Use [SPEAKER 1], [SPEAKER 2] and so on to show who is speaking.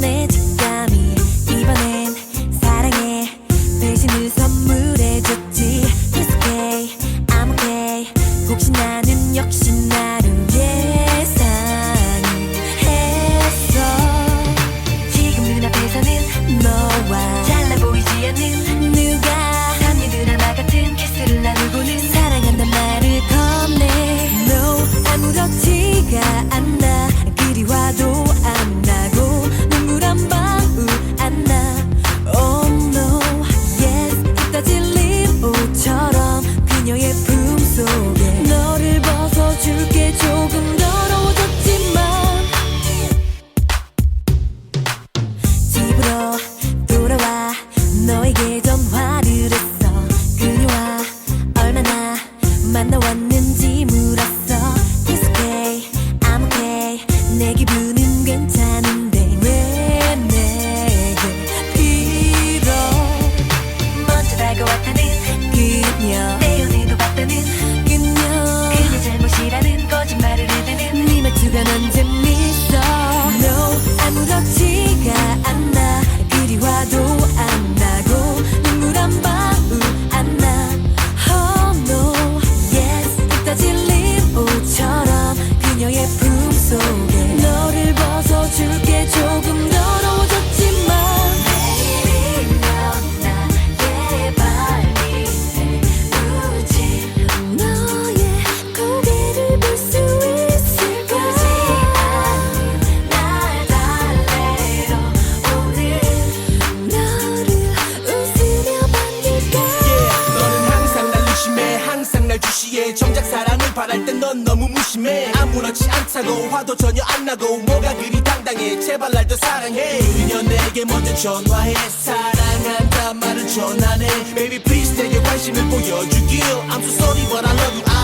[SPEAKER 1] 내 전화를 했어 속에 너를 벗어줄게. 조금 더러워졌지만 Baby 넌 나의 발밑에 무지른 너의 고개를 볼 수 있을까 굳이 달래요 오늘 너를 웃으며 반길까
[SPEAKER 2] 너는 항상 날 의심해. 항상 날 주시해. 정작 사랑 을 바랄 땐넌 너무 무심해. 아무렇지 않다고 화도 전혀 안 나고 뭐가 그리 당당해. 제발 날 더 사랑해. 그녀 내게 먼저 전화해. 사랑한다 말을 전하네. Baby please 내게 관심을 보여주길 I'm so sorry but I love you